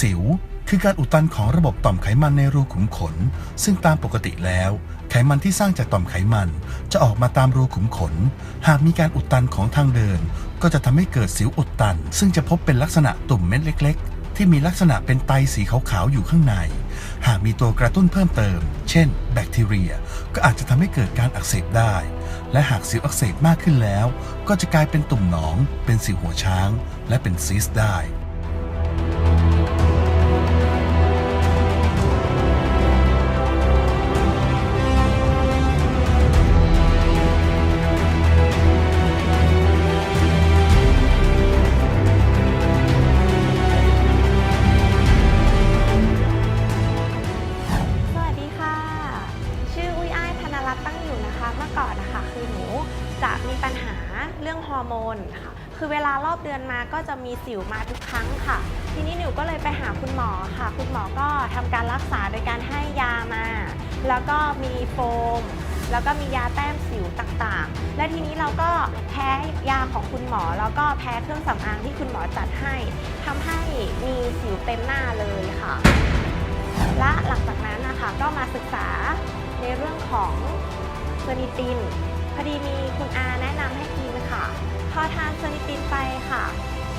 สิวคือการอุดตันของระบบต่อมไขมันในรูขุมขน ซึ่งตามปกติแล้ว ไขมันที่สร้างจากต่อมไขมัน จะออกมาตามรูขุมขน หากมีการอุดตันของทางเดิน ก็จะทำให้เกิดสิวอุดตัน ซึ่งจะพบเป็นลักษณะตุ่มเม็ดเล็ก ๆ ที่มีลักษณะเป็นไตสีขาวๆอยู่ข้างใน หากมีตัวกระตุ้นเพิ่มเติม เช่น แบคทีเรีย ก็อาจจะทำให้เกิดการอักเสบได้ และหากสิวอักเสบมากขึ้นแล้ว ก็จะกลายเป็นตุ่มหนอง เป็นสิวหัวช้าง และเป็นซีสต์ได้ คือก่อนนะคะคือหนูจะมีปัญหาเรื่องฮอร์โมนค่ะ คือเวลารอบเดือนมาก็จะมีสิวมาทุกครั้งค่ะ ทีนี้หนูก็เลยไปหาคุณหมอค่ะ คุณหมอก็ทำการรักษาโดยการให้ยามา แล้วก็มีโฟม แล้วก็มียาแต้มสิวต่างๆ และทีนี้เราก็แพ้ยาของคุณหมอ แล้วก็แพ้เครื่องสำอางที่คุณหมอจัดให้ทำให้มีสิวเต็มหน้าเลยค่ะ และหลังจากนั้นนะคะก็มาศึกษาในเรื่องของ ซนิติน พอดีมีคุณอาแนะนำให้กินค่ะ พอทานเซนิตินไปค่ะ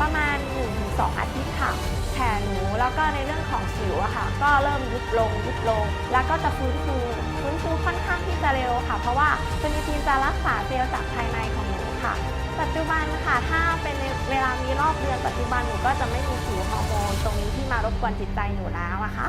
ประมาณ 1-2 อาทิตย์ค่ะ แผลหนูแล้วก็ในเรื่องของสิวอะค่ะ ก็เริ่มยุบลงยุบลง แล้วก็จะฟื้นฟูฟื้นฟูค่อนข้างที่จะเร็วค่ะ เพราะว่าเซนิตินจะรักษาเซลล์จากภายในของหนูค่ะ ปัจจุบันค่ะ ถ้าเป็นในเวลามีรอบเดือนปัจจุบันหนูก็จะไม่มีสิวฮอร์โมนตรงนี้ที่มารบกวนจิตใจหนูแล้วอะค่ะ